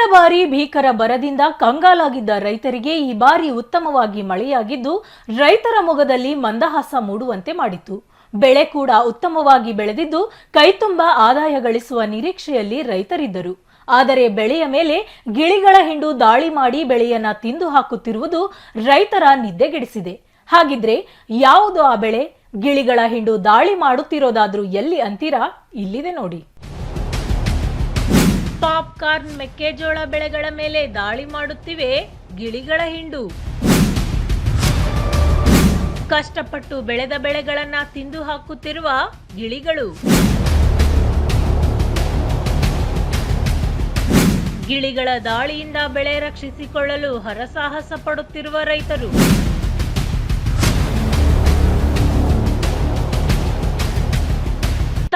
ಕಳೆದ ಬಾರಿ ಭೀಕರ ಬರದಿಂದ ಕಂಗಾಲಾಗಿದ್ದ ರೈತರಿಗೆ ಈ ಬಾರಿ ಉತ್ತಮವಾಗಿ ಮಳೆಯಾಗಿದ್ದು, ರೈತರ ಮೊಗದಲ್ಲಿ ಮಂದಹಾಸ ಮೂಡುವಂತೆ ಮಾಡಿತು ಬೆಳೆ ಕೂಡ ಉತ್ತಮವಾಗಿ ಬೆಳೆದಿದ್ದು, ಕೈತುಂಬ ಆದಾಯ ಗಳಿಸುವ ನಿರೀಕ್ಷೆಯಲ್ಲಿ ರೈತರಿದ್ದರು. ಆದರೆ ಬೆಳೆಯ ಮೇಲೆ ಗಿಳಿಗಳ ಹಿಂಡು ದಾಳಿ ಮಾಡಿ ಬೆಳೆಯನ್ನ ತಿಂದು ಹಾಕುತ್ತಿರುವುದು ರೈತರ ನಿದ್ದೆಗೆಡಿಸಿದೆ. ಹಾಗಿದ್ರೆ ಯಾವುದು ಆ ಬೆಳೆ? ಗಿಳಿಗಳ ಹಿಂಡು ದಾಳಿ ಮಾಡುತ್ತಿರೋದಾದ್ರೂ ಎಲ್ಲಿ ಅಂತೀರಾ? ಇಲ್ಲಿದೆ ನೋಡಿ. ಪಾಪ್ಕಾರ್ನ್ ಮೆಕ್ಕೆಜೋಳ ಬೆಳೆಗಳ ಮೇಲೆ ದಾಳಿ ಮಾಡುತ್ತಿವೆ ಗಿಳಿಗಳ ಹಿಂಡು. ಕಷ್ಟಪಟ್ಟು ಬೆಳೆದ ಬೆಳೆಗಳನ್ನ ತಿಂದು ಹಾಕುತ್ತಿರುವ ಗಿಳಿಗಳು. ಗಿಳಿಗಳ ದಾಳಿಯಿಂದ ಬೆಳೆ ರಕ್ಷಿಸಿಕೊಳ್ಳಲು ಹರಸಾಹಸ ಪಡುತ್ತಿರುವ ರೈತರು.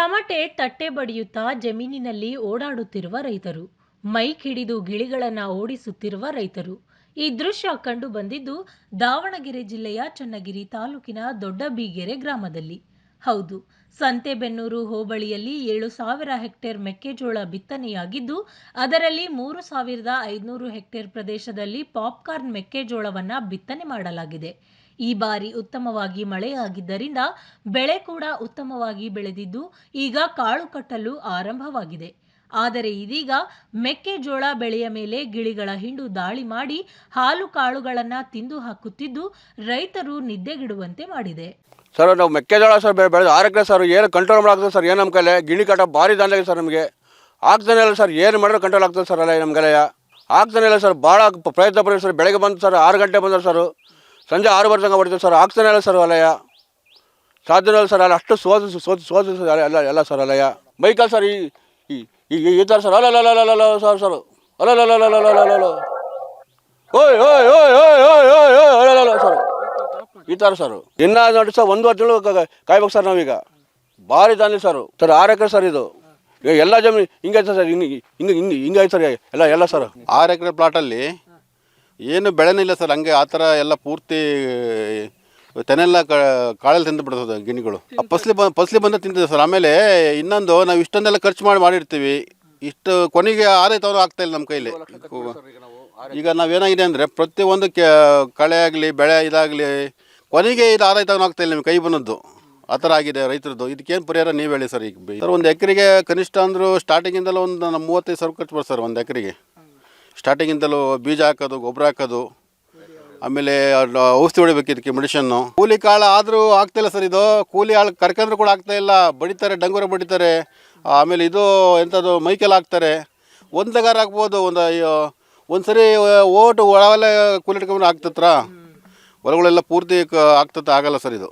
ತಮಟೆ ತಟ್ಟೆ ಬಡಿಯುತ್ತಾ ಜಮೀನಿನಲ್ಲಿ ಓಡಾಡುತ್ತಿರುವ ರೈತರು. ಮೈಕ್ ಹಿಡಿದು ಗಿಳಿಗಳನ್ನ ಓಡಿಸುತ್ತಿರುವ ರೈತರು. ಈ ದೃಶ್ಯ ಕಂಡು ಬಂದಿದ್ದು ದಾವಣಗೆರೆ ಜಿಲ್ಲೆಯ ಚನ್ನಗಿರಿ ತಾಲೂಕಿನ ದೊಡ್ಡಬೀಗೆರೆ ಗ್ರಾಮದಲ್ಲಿ. ಹೌದು, ಸಂತೆಬೆನ್ನೂರು ಹೋಬಳಿಯಲ್ಲಿ ಏಳು ಸಾವಿರ ಹೆಕ್ಟೇರ್ ಮೆಕ್ಕೆಜೋಳ ಬಿತ್ತನೆಯಾಗಿದ್ದು, ಅದರಲ್ಲಿ ಮೂರು ಸಾವಿರದ ಐದುನೂರು ಹೆಕ್ಟೇರ್ ಪ್ರದೇಶದಲ್ಲಿ ಪಾಪ್ಕಾರ್ನ್ ಮೆಕ್ಕೆಜೋಳವನ್ನು ಬಿತ್ತನೆ ಮಾಡಲಾಗಿದೆ. ಈ ಬಾರಿ ಉತ್ತಮವಾಗಿ ಮಳೆಯಾಗಿದ್ದರಿಂದ ಬೆಳೆ ಕೂಡ ಉತ್ತಮವಾಗಿ ಬೆಳೆದಿದ್ದು ಈಗ ಕಾಳು ಕಟ್ಟಲು ಆರಂಭವಾಗಿದೆ. ಆದರೆ ಇದೀಗ ಮೆಕ್ಕೆಜೋಳ ಬೆಳೆಯ ಮೇಲೆ ಗಿಳಿಗಳ ಹಿಂಡು ದಾಳಿ ಮಾಡಿ ಹಾಲು ಕಾಳುಗಳನ್ನು ತಿಂದು ಹಾಕುತ್ತಿದ್ದು ರೈತರು ನಿದ್ದೆಗಿಡುವಂತೆ ಮಾಡಿದೆ. ಸರ್, ನಾವು ಮೆಕ್ಕೆಜೋಳ ಸರ್ ಬೆಳೆ ಬೆಳೆದು ಆರಕ್ಕೆ ಸರ್ ಏನು ಕಂಟ್ರೋಲ್ ಮಾಡಾಗ್ತದೆ ಸರ್? ಏನು ನಮ್ಮ ಕಲೆ? ಗಿಳಿ ಕಟ್ಟ ಭಾರಿ ದಂಡ ಸರ್ ನಮಗೆ. ಆಗ್ತಾನೆ ಇಲ್ಲ ಸರ್ ಏನು ಮಾಡಿದ್ರೆ ಕಂಟ್ರೋಲ್ ಆಗ್ತದೆ ಸರ್ ಅಲ್ಲ ನಮ್ಮ ಕಲೆಯ ಆಗ್ತಾನೆ ಇಲ್ಲ ಸರ್ ಭಾಳ ಪ್ರಯತ್ನ ಪಡಿ ಸರ್. ಬೆಳಗ್ಗೆ ಬಂದು ಸರ್ ಆರು ಗಂಟೆ ಬಂದರು ಸರ್. ಸಂಜೆ ಆರು ತನಕ ಬರ್ತೀವಿ ಸರ್. ಆಗ್ತಾನೆ ಇಲ್ಲ ಸರ್ ವಲಯ. ಸಾಧ್ಯನೇ ಇಲ್ಲ ಸರ್, ಅಲ್ಲಿ ಅಷ್ಟು ಸೋದು ಸೋದು ಸೋದು ಸರ್ ಎಲ್ಲ ಎಲ್ಲ ಸರ್ ಅಲಯ ಬೈಕಲ್ಲಿ ಸರ್ ಈ ಈ ಥರ ಸರ್ ಅಲ್ಲ ಅಲ್ಲ ಅಲ್ಲ ಅಲ್ಲ ಸರ್ ಸರ್. ಅಲ್ಲ ಅಲ್ಲ ಅಲ್ಲ ಅಲ್ಲ ಅಲ್ಲ ಅಲ್ಲ ಓಯ್ ಓಯ್ ಓಯ್ ಓಯ್ ಓಯ್ ಓಯ್ ಓಯ್ ಅಲ್ಲ ಅಲ್ಲ ಸರ್. ಈ ಥರ ಸರ್. ಇನ್ನ ನೋಡಿ ಸರ್, ಒಂದು ತಿಂಗಳು ಕ- ಕಾಯ್ಬೇಕು ಸರ್ ನಾವೀಗ. ಭಾರಿ ತಾನೆ ಸರ್. ಸರ್ ಆರು ಎಕರೆ ಸರ್ ಇದು. ಎಲ್ಲ ಜಮೀನು ಹಿಂಗೈತೆ ಸರ್, ಹಿಂಗೆ ಹಿಂಗೆ ಹಿಂಗೆ ಹಿಂಗೈತೆ ಸರ್, ಎಲ್ಲ ಎಲ್ಲ ಸರ್. ಆರು ಎಕರೆ ಪ್ಲಾಟಲ್ಲಿ ಏನು ಬೆಳೆನೇ ಇಲ್ಲ ಸರ್. ಹಂಗೆ ಆ ಥರ ಎಲ್ಲ ಪೂರ್ತಿ ತೆನೆಲ್ಲ ಕಾಳಲ್ಲಿ ತಿಂದು ಬಿಡ್ತದೆ ಗಿಣಿಗಳು. ಆ ಫಸ್ಲಿ ಬಂದು ಫಸ್ಲಿ ಬಂದು ತಿಂತಿದೆ ಸರ್. ಆಮೇಲೆ ಇನ್ನೊಂದು ನಾವು ಇಷ್ಟೊಂದೆಲ್ಲ ಖರ್ಚು ಮಾಡಿ ಮಾಡಿರ್ತೀವಿ. ಇಷ್ಟು ಕೊನೆಗೆ ಆದಾಯ ಆಗ್ತಾ ಇಲ್ಲ ನಮ್ಮ ಕೈಲಿ. ಈಗ ನಾವೇನಾಗಿದೆ ಅಂದರೆ ಪ್ರತಿಯೊಂದು ಕೆ ಕಳೆ ಆಗಲಿ ಬೆಳೆ ಇದಾಗಲಿ ಕೊನೆಗೆ ಇದು ಆರೈತವನು ಆಗ್ತಾ ಇಲ್ಲ ನಿಮ್ಮ ಕೈ ಬಂದದ್ದು. ಆ ಥರ ಆಗಿದೆ ರೈತರದ್ದು. ಇದಕ್ಕೇನು ಪರಿಹಾರ ನೀವು ಹೇಳಿ ಸರ್ ಈಗ. ಸರ್ ಒಂದು ಎಕರೆಗೆ ಕನಿಷ್ಠ ಅಂದರೂ ಸ್ಟಾರ್ಟಿಂಗಿಂದಲೂ ಒಂದು ನಮ್ಮ ಮೂವತ್ತೈದು ಸಾವಿರ ಖರ್ಚು ಬರ್ತದೆ ಸರ್ ಒಂದು ಎಕರೆಗೆ. ಸ್ಟಾರ್ಟಿಂಗಿಂದಲೂ ಬೀಜ ಹಾಕೋದು, ಗೊಬ್ಬರ ಹಾಕೋದು, ಆಮೇಲೆ ಔಷಧಿ ಹೊಡಿಬೇಕು ಇದಕ್ಕೆ ಮೆಡಿಷನ್ನು ಕೂಲಿ ಕಾಳು ಆದರೂ ಆಗ್ತಾಯಿಲ್ಲ ಸರ್ ಇದು. ಕೂಲಿ ಆಳು ಕರ್ಕೊಂಡ್ರು ಕೂಡ ಆಗ್ತಾ ಇಲ್ಲ. ಬಡಿತಾರೆ, ಡಂಗೂರ ಬಡಿತಾರೆ. ಆಮೇಲೆ ಇದು ಎಂಥದ್ದು ಮೈಕೆಲ್ಲ ಹಾಕ್ತಾರೆ. ಒಂದು ಲಗಾರ ಹಾಕ್ಬೋದು, ಒಂದು ಒಂದು ಸರಿ ಓಟು ಒಳವೆಲ್ಲ ಕೂಲಿ ಇಟ್ಕೊಂಡು ಆಗ್ತತ್ರ? ಹೊಲಗಳೆಲ್ಲ ಪೂರ್ತಿ ಆಗ್ತತ್ತ? ಆಗಲ್ಲ ಸರ್ ಇದು.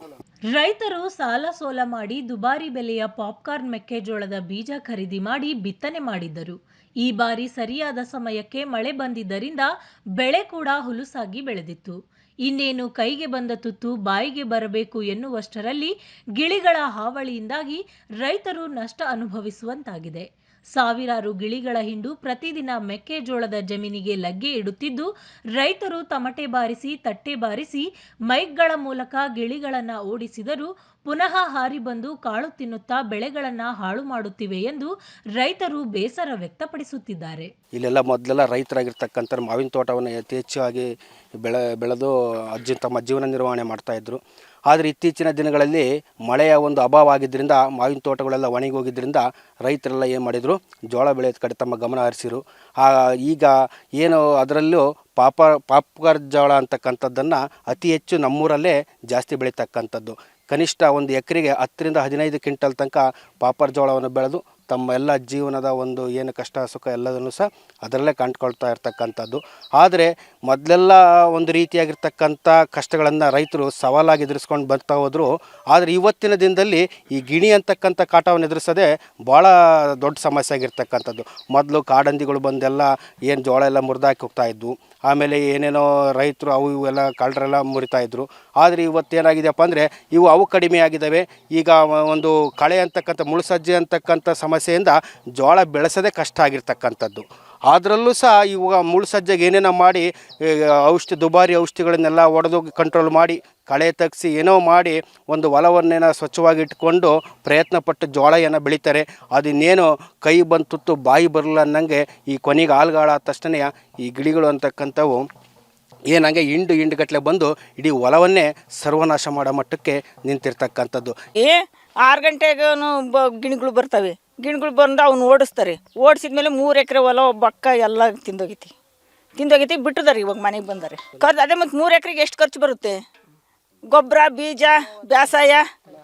ರೈತರು ಸಾಲ ಸೋಲ ಮಾಡಿ ದುಬಾರಿ ಬೆಲೆಯ ಪಾಪ್ಕಾರ್ನ್ ಮೆಕ್ಕೆಜೋಳದ ಬೀಜ ಖರೀದಿ ಮಾಡಿ ಬಿತ್ತನೆ ಮಾಡಿದ್ದರು. ಈ ಬಾರಿ ಸರಿಯಾದ ಸಮಯಕ್ಕೆ ಮಳೆ ಬಂದಿದ್ದರಿಂದ ಬೆಳೆ ಕೂಡ ಹುಲುಸಾಗಿ ಬೆಳೆದಿತ್ತು. ಇನ್ನೇನು ಕೈಗೆ ಬಂದ ತುತ್ತು ಬಾಯಿಗೆ ಬರಬೇಕು ಎನ್ನುವಷ್ಟರಲ್ಲಿ ಗಿಳಿಗಳ ಹಾವಳಿಯಿಂದಾಗಿ ರೈತರು ನಷ್ಟ ಅನುಭವಿಸುವಂತಾಗಿದೆ. ಸಾವಿರಾರು ಗಿಳಿಗಳ ಹಿಂಡು ಪ್ರತಿದಿನ ಮೆಕ್ಕೆಜೋಳದ ಜಮೀನಿಗೆ ಲಗ್ಗೆ ಇಡುತ್ತಿದ್ದು, ರೈತರು ತಮಟೆ ಬಾರಿಸಿ, ತಟ್ಟೆ ಬಾರಿಸಿ ಮೈಕ್ಗಳ ಮೂಲಕ ಗಿಳಿಗಳನ್ನು ಓಡಿಸಿದರೂ ಪುನಃ ಹಾರಿ ಬಂದು ಕಾಳು ತಿನ್ನುತ್ತಾ ಬೆಳೆಗಳನ್ನು ಹಾಳು ಮಾಡುತ್ತಿವೆ ಎಂದು ರೈತರು ಬೇಸರ ವ್ಯಕ್ತಪಡಿಸುತ್ತಿದ್ದಾರೆ. ಇಲ್ಲೆಲ್ಲ ಮೊದಲೆಲ್ಲ ರೈತರಾಗಿರ್ತಕ್ಕಂಥ ಮಾವಿನ ತೋಟವನ್ನು ಯಥೇಚ್ಛವಾಗಿ ಬೆಳೆ, ಬೆಳೆದು ಅಜ್ಜಿ, ತಮ್ಮ ಜೀವನ ನಿರ್ವಹಣೆ ಮಾಡ್ತಾಯಿದ್ರು ಆದರೆ ಇತ್ತೀಚಿನ ದಿನಗಳಲ್ಲಿ ಮಳೆಯ ಒಂದು ಅಭಾವ ಆಗಿದ್ದರಿಂದ ಮಾವಿನ ತೋಟಗಳೆಲ್ಲ ಒಣಗಿ ಹೋಗಿದ್ದರಿಂದ ರೈತರೆಲ್ಲ ಏನು ಮಾಡಿದರು? ಜೋಳ ಬೆಳೆಯೋದ ಕಡೆ ತಮ್ಮ ಗಮನ ಹರಿಸಿರು. ಈಗ ಏನು ಅದರಲ್ಲೂ ಪಾಪ ಪಾಪ್ಕರ್ ಜೋಳ ಅಂತಕ್ಕಂಥದ್ದನ್ನು ಅತಿ ಹೆಚ್ಚು ನಮ್ಮೂರಲ್ಲೇ ಜಾಸ್ತಿ ಬೆಳೀತಕ್ಕಂಥದ್ದು. ಕನಿಷ್ಠ ಒಂದು ಎಕರೆಗೆ ಹತ್ತರಿಂದ ಹದಿನೈದು ಕ್ವಿಂಟಲ್ ತನಕ ಪಾಪರ್ ಜೋಳವನ್ನು ಬೆಳೆದು ತಮ್ಮ ಎಲ್ಲ ಜೀವನದ ಒಂದು ಏನು ಕಷ್ಟ ಸುಖ ಎಲ್ಲದನ್ನು ಸಹ ಅದರಲ್ಲೇ ಕಂಡುಕೊಳ್ತಾ ಇರ್ತಕ್ಕಂಥದ್ದು. ಆದರೆ ಮೊದಲೆಲ್ಲ ಒಂದು ರೀತಿಯಾಗಿರ್ತಕ್ಕಂಥ ಕಷ್ಟಗಳನ್ನು ರೈತರು ಸವಾಲಾಗಿ ಎದುರಿಸ್ಕೊಂಡು ಬರ್ತಾ ಹೋದರು. ಆದರೆ ಇವತ್ತಿನ ದಿನದಲ್ಲಿ ಈ ಗಿಣಿ ಅಂತಕ್ಕಂಥ ಕಾಟವನ್ನು ಎದುರಿಸೋದೇ ಭಾಳ ದೊಡ್ಡ ಸಮಸ್ಯೆ ಆಗಿರ್ತಕ್ಕಂಥದ್ದು. ಮೊದಲು ಕಾಡಂದಿಗಳು ಬಂದೆಲ್ಲ ಏನು ಜೋಳ ಎಲ್ಲ ಮುರಿದಾಕಿ ಹೋಗ್ತಾ ಇದ್ವು. ಆಮೇಲೆ ಏನೇನೋ ರೈತರು ಅವು ಇವೆಲ್ಲ ಕಳ್ಳರೆಲ್ಲ ಮುರಿತಾ ಇದ್ರು. ಆದರೆ ಇವತ್ತೇನಾಗಿದೆಯಪ್ಪ ಅಂದರೆ ಇವು ಅವು ಕಡಿಮೆ ಆಗಿದ್ದಾವೆ ಈಗ ಒಂದು ಕಳೆ ಅಂತಕ್ಕಂಥ ಮುಳುಸಜ್ಜೆ ಅಂತಕ್ಕಂಥ ಸಮಸ್ಯೆಯಿಂದ ಜೋಳ ಬೆಳೆಸೋದೇ ಕಷ್ಟ ಆಗಿರ್ತಕ್ಕಂಥದ್ದು. ಅದರಲ್ಲೂ ಸಹ ಇವಾಗ ಮುಳ್ಳು ಸಜ್ಜೆಗೆ ಏನೇನೋ ಮಾಡಿ ಔಷಧಿ, ದುಬಾರಿ ಔಷಧಿಗಳನ್ನೆಲ್ಲ ಒಡೆದು ಕಂಟ್ರೋಲ್ ಮಾಡಿ, ಕಳೆ ತಗ್ಸಿ ಏನೋ ಮಾಡಿ ಒಂದು ಹೊಲವನ್ನೇನೋ ಸ್ವಚ್ಛವಾಗಿ ಇಟ್ಕೊಂಡು ಪ್ರಯತ್ನ ಪಟ್ಟು ಜೋಳ ಏನೋ ಬೆಳಿತಾರೆ. ಅದಿನ್ನೇನು ಕೈ ಬಂತುತ್ತು ತುತ್ತು ಬಾಯಿ ಬರಲ್ಲ ಅನ್ನಂಗೆ ಈ ಕೊನೆಗೆ ಆಲ್ಗಾಳ ತಕ್ಷಣ ಈ ಗಿಳಿಗಳು ಅಂತಕ್ಕಂಥವು ಏನಂಗೆ ಹಿಂಡು ಹಿಂಡುಗಟ್ಟಲೆ ಬಂದು ಇಡೀ ಹೊಲವನ್ನೇ ಸರ್ವನಾಶ ಮಾಡೋ ಮಟ್ಟಕ್ಕೆ ನಿಂತಿರ್ತಕ್ಕಂಥದ್ದು. ಏ, ಆರು ಗಂಟೆಗೂ ಗಿಣಿಗಳು ಬರ್ತವೆ. ಗಿಣಿಗಳು ಬಂದು ಅವ್ನು ಓಡಿಸ್ತಾರೆ. ಓಡಿಸಿದ್ಮೇಲೆ ಮೂರು ಎಕರೆ ಹೊಲ ಬಕ್ಕ ಎಲ್ಲ ತಿಂದೋಗೈತಿ. ತಿಂದೋಗೈತಿ, ಬಿಟ್ಟಿದಾರೆ ಇವಾಗ ಮನೆಗೆ ಬಂದಾರೆ. ಖರ್ಚು ಅದೇ ಮತ್ತು ಮೂರು ಎಕರೆಗೆ ಎಷ್ಟು ಖರ್ಚು ಬರುತ್ತೆ? ಗೊಬ್ಬರ ಬೀಜ ಬೇಸಾಯ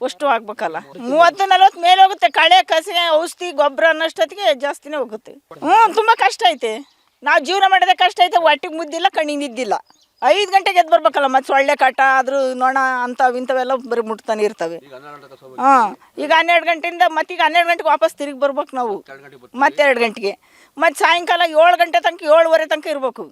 ಅಷ್ಟು ಆಗ್ಬೇಕಲ್ಲ. ಮೂವತ್ತು, ನಲ್ವತ್ತು ಮೇಲೆ ಹೋಗುತ್ತೆ. ಕಳೆ ಕಸಿನ ಔಷಧಿ ಗೊಬ್ಬರ ಅನ್ನೋಷ್ಟೊತ್ತಿಗೆ ಜಾಸ್ತಿನೇ ಹೋಗುತ್ತೆ. ಹ್ಞೂ ತುಂಬ ಕಷ್ಟ ಐತೆ. ನಾವು ಜೀವನ ಮಾಡೋದೇ ಕಷ್ಟ ಐತೆ ಹೊಟ್ಟಿಗೆ ಮುದ್ದಿಲ್ಲ, ಕಣ್ಣಿಗೆ ನಿದ್ದಿಲ್ಲ. ಐದು ಗಂಟೆಗೆ ಎದ್ದು ಬರ್ಬೇಕಲ್ಲ ಮತ್ತೆ ಸೊಳ್ಳೆ ಕಾಟ ಆದ್ರೂ ನೋಣ ಅಂಥವು ಇಂಥವೆಲ್ಲ ಬರೀ ಮುಟ್ತಾನೆ ಇರ್ತವೆ. ಹಾ ಈಗ ಹನ್ನೆರಡು ಗಂಟೆಯಿಂದ ಮತ್ತೀಗ ಹನ್ನೆರಡು ಗಂಟೆಗೆ ವಾಪಸ್ ತಿರುಗಿ ಬರ್ಬೇಕು ನಾವು. ಮತ್ತೆ ಎರಡು ಗಂಟೆಗೆ. ಮತ್ತೆ ಸಾಯಂಕಾಲ ಏಳು ಗಂಟೆ ತನಕ ಏಳುವರೆ ತನಕ ಇರಬೇಕು.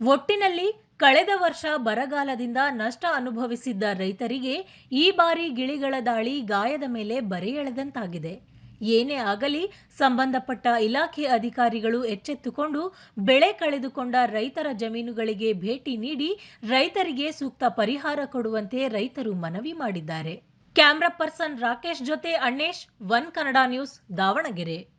ಒಟ್ಟಿನಲ್ಲಿ ಕಳೆದ ವರ್ಷ ಬರಗಾಲದಿಂದ ನಷ್ಟ ಅನುಭವಿಸಿದ್ದ ರೈತರಿಗೆ ಈ ಬಾರಿ ಗಿಳಿಗಳ ದಾಳಿ ಗಾಯದ ಮೇಲೆ ಬರೆ ಎಳೆದಂತಾಗಿದೆ. ಏನೇ ಆಗಲಿ ಸಂಬಂಧಪಟ್ಟ ಇಲಾಖೆ ಅಧಿಕಾರಿಗಳು ಎಚ್ಚೆತ್ತುಕೊಂಡು ಬೆಳೆ ಕಳೆದುಕೊಂಡ ರೈತರ ಜಮೀನುಗಳಿಗೆ ಭೇಟಿ ನೀಡಿ ರೈತರಿಗೆ ಸೂಕ್ತ ಪರಿಹಾರ ಕೊಡುವಂತೆ ರೈತರು ಮನವಿ ಮಾಡಿದ್ದಾರೆ. ಕ್ಯಾಮ್ರಾ ಪರ್ಸನ್ ರಾಕೇಶ್ ಜೊತೆ ಅಣ್ಣೇಶ್, ಒನ್ ಕನ್ನಡ ನ್ಯೂಸ್, ದಾವಣಗೆರೆ.